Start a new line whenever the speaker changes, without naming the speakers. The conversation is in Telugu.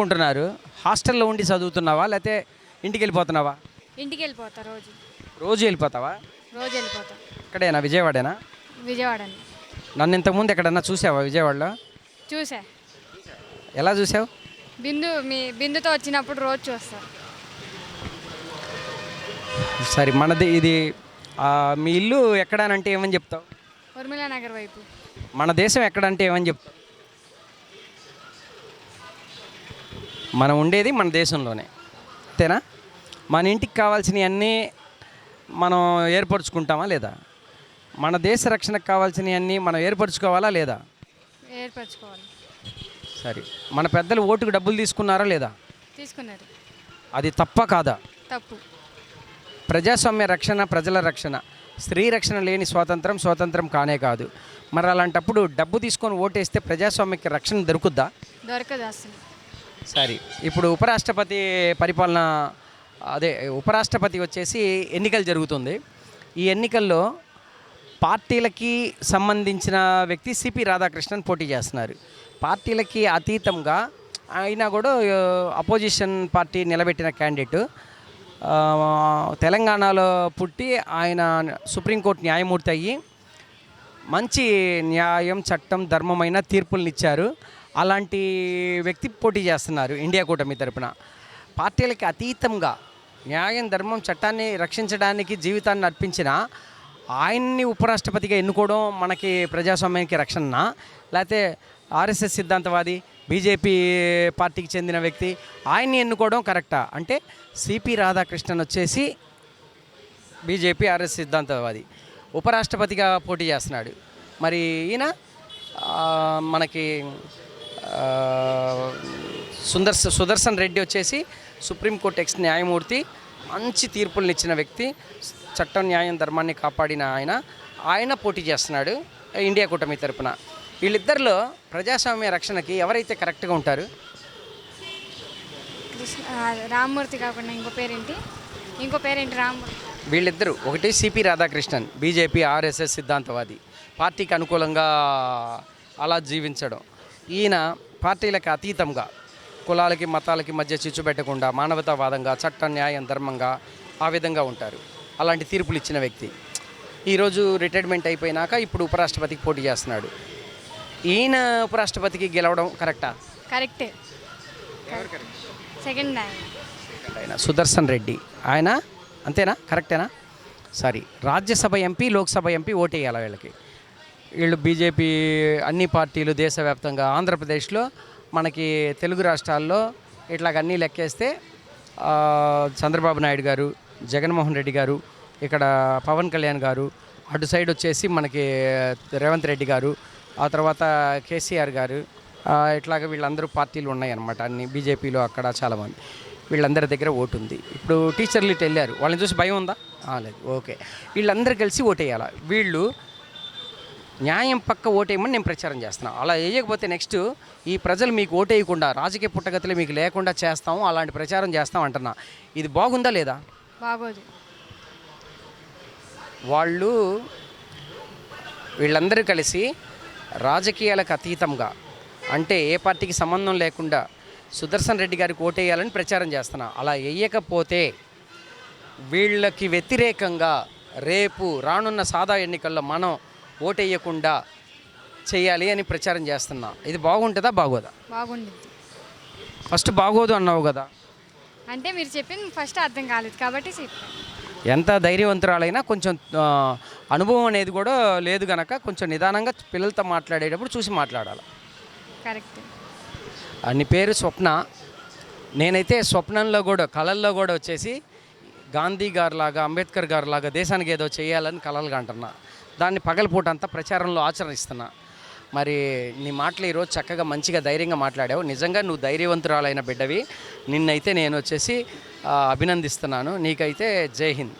ఉంటున్నారు హాస్టల్లో ఉండి చదువుతున్నావా? లేకపోతే ఇంటికి వెళ్ళిపోతున్నావా
ఇంటికి వెళ్ళిపోతా రోజు.
రోజు వెళ్ళిపోతావా?
రోజు వెళ్ళిపోతా.
ఇక్కడేనా? విజయవాడేనా?
విజయవాడని.
నన్ను ఇంతకుముందు ఎక్కడన్నా చూసావా విజయవాడలో?
చూసా.
ఎలా చూసావు?
బిందు మీ బిందుతో వచ్చినప్పుడు రోజు చూస్తా.
సరే మనది ఇది ఆ, మీ ఇల్లు ఎక్కడానంటే ఏమని చెప్తావు?
ఉర్మిళా నగర్ వైపు.
మన దేశం ఎక్కడంటే ఏమని చెప్తావు? మనం ఉండేది మన దేశంలోనే. అంతేనా? మన ఇంటికి కావాల్సినవన్నీ మనం ఏర్పరచుకుంటామా లేదా? మన దేశ రక్షణకు కావాల్సినవన్నీ మనం ఏర్పరచుకోవాలా లేదా?
ఏర్పరచుకోవాలి.
సరే. మన పెద్దలు ఓటుకు డబ్బులు తీసుకున్నారా లేదా?
తీసుకున్నారు.
అది తప్ప కాదా?
తప్పు.
ప్రజాస్వామ్య రక్షణ ప్రజల రక్షణ. స్త్రీ రక్షణ లేని స్వాతంత్రం స్వాతంత్రం కానే కాదు. మరి అలాంటప్పుడు డబ్బు తీసుకొని ఓటేస్తే ప్రజాస్వామ్యకి రక్షణ దొరుకుద్దా?
దొరకదు అసలు.
సరే. ఇప్పుడు ఉపరాష్ట్రపతి పరిపాలన అదే ఉపరాష్ట్రపతి వచ్చేసి ఎన్నికలు జరుగుతుంది. ఈ ఎన్నికల్లో పార్టీలకి సంబంధించిన వ్యక్తి సిపి రాధాకృష్ణన్ పోటీ చేస్తున్నారు. పార్టీలకి అతీతంగా అయినా కూడా అపోజిషన్ పార్టీ నిలబెట్టిన క్యాండిడేట్ తెలంగాణలో పుట్టి ఆయన సుప్రీంకోర్టు న్యాయమూర్తి అయ్యి మంచి న్యాయం చట్టం ధర్మమైన తీర్పులను ఇచ్చారు. అలాంటి వ్యక్తి పోటీ చేస్తున్నారు ఇండియా కూటమి తరపున. పార్టీలకి అతీతంగా న్యాయం ధర్మం చట్టాన్ని రక్షించడానికి జీవితాన్ని అర్పించిన ఆయన్ని ఉపరాష్ట్రపతిగా ఎన్నుకోవడం మనకి ప్రజాస్వామ్యానికి రక్షణ లేకపోతే ఆర్ఎస్ఎస్ సిద్ధాంతవాది బీజేపీ పార్టీకి చెందిన వ్యక్తి ఆయన్ని ఎన్నుకోవడం కరెక్టా? అంటే సిపి రాధాకృష్ణన్ వచ్చేసి బీజేపీ ఆర్ఎస్ సిద్ధాంతవాది ఉపరాష్ట్రపతిగా పోటీ చేస్తున్నాడు. మరి ఈయన మనకి ఆ, సుదర్శ సుదర్శన్ రెడ్డి వచ్చేసి సుప్రీంకోర్టు ఎక్స్ న్యాయమూర్తి మంచి తీర్పులను ఇచ్చిన వ్యక్తి చట్టం న్యాయం ధర్మాన్ని కాపాడిన ఆయన. ఆయన పోటీ చేస్తున్నాడు ఇండియా కూటమి తరపున. వీళ్ళిద్దరిలో ప్రజాస్వామ్య రక్షణకి ఎవరైతే కరెక్ట్గా ఉంటారు?
కృష్ణ రామ్మూర్తి కాకుండా ఇంకో పేరేంటి? ఇంకో పేరేంటి రామ్మూర్తి?
వీళ్ళిద్దరూ ఒకటి C P Radhakrishnan BJP RSS సిద్ధాంతవాది. పార్టీకి అనుకూలంగా అలా జీవించడం. ఈయన పార్టీలకు అతీతంగా కులాలకి మతాలకి మధ్య చిచ్చు పెట్టకుండా మానవతావాదంగా చట్ట న్యాయం ధర్మంగా ఆ విధంగా ఉంటారు. అలాంటి తీర్పులు ఇచ్చిన వ్యక్తి. ఈరోజు రిటైర్మెంట్ అయిపోయినాక ఇప్పుడు ఉపరాష్ట్రపతికి పోటీ చేస్తున్నాడు. ఈయన ఉపరాష్ట్రపతికి గెలవడం కరెక్టా?
కరెక్టే. సెకండ్ ఆయన.
సుదర్శన్ రెడ్డి. ఆయన అంతేనా? కరెక్టేనా? Sorry. Rajya Sabha MP Lok Sabha MP ఓటేయాలి వీళ్ళకి? వీళ్ళు బీజేపీ అన్ని పార్టీలు దేశవ్యాప్తంగా ఆంధ్రప్రదేశ్లో మనకి తెలుగు రాష్ట్రాల్లో ఇట్లాగ అన్నీ లెక్కేస్తే చంద్రబాబు నాయుడు గారు జగన్మోహన్ రెడ్డి గారు ఇక్కడ పవన్ కళ్యాణ్ గారు అటు సైడ్ వచ్చేసి మనకి రేవంత్ రెడ్డి గారు ఆ తర్వాత కేసీఆర్ గారు ఇట్లాగ వీళ్ళందరూ పార్టీలు ఉన్నాయన్నమాట అన్ని బీజేపీలో అక్కడ చాలామంది. వీళ్ళందరి దగ్గర ఓటు ఉంది. ఇప్పుడు టీచర్లు ఇటు వెళ్ళారు. వాళ్ళని చూసి భయం ఉందా? లేదు. ఓకే. వీళ్ళందరూ కలిసి ఓటేయాలి? వీళ్ళు న్యాయం పక్క ఓటేయమని నేను ప్రచారం చేస్తున్నాను అలా వేయకపోతే నెక్స్ట్ ఈ ప్రజలు మీకు ఓటేయకుండా రాజకీయ పుట్టగతులు మీకు లేకుండా చేస్తాము అలాంటి ప్రచారం చేస్తాం అంటున్నా. ఇది బాగుందా లేదా?
బాగోదు.
వాళ్ళు వీళ్ళందరూ కలిసి రాజకీయాలకు అతీతంగా అంటే ఏ పార్టీకి సంబంధం లేకుండా సుదర్శన్ రెడ్డి గారికి ఓటేయాలని ప్రచారం చేస్తున్నా. అలా వేయకపోతే వీళ్ళకి వ్యతిరేకంగా రేపు రానున్న సాదా ఎన్నికల్లో మనం ఓటేయకుండా చేయాలి అని ప్రచారం చేస్తున్నా. ఇది బాగుంటుందా బాగోదా?
బాగుండిద్ది
ఫస్ట్ బాగోదు అన్నావు కదా.
అంటే మీరు చెప్పింది ఫస్ట్ అర్థం కాలేదు కాబట్టి
ఎంత ధైర్యవంతురాలైనా కొంచెం అనుభవం అనేది కూడా లేదు గనక కొంచెం నిదానంగా పిల్లలతో మాట్లాడేటప్పుడు చూసి మాట్లాడాలి.
కరెక్ట్.
అని పేరు స్వప్న. నేనైతే స్వప్నంలో కూడా కళల్లో కూడా వచ్చేసి గాంధీ గారు లాగా అంబేద్కర్ గారు లాగా దేశానికి ఏదో చేయాలని కలలుగా అంటున్నా. దాన్ని పగలపూట అంతా ప్రచారంలో ఆచరణిస్తున్నా మరి నీ మాటలు ఈరోజు చక్కగా మంచిగా ధైర్యంగా మాట్లాడావు. నిజంగా నువ్వు ధైర్యవంతురాలైన బిడ్డవి. నిన్నైతే నేను వచ్చేసి అభినందిస్తున్నాను. నీకైతే జై హింద్.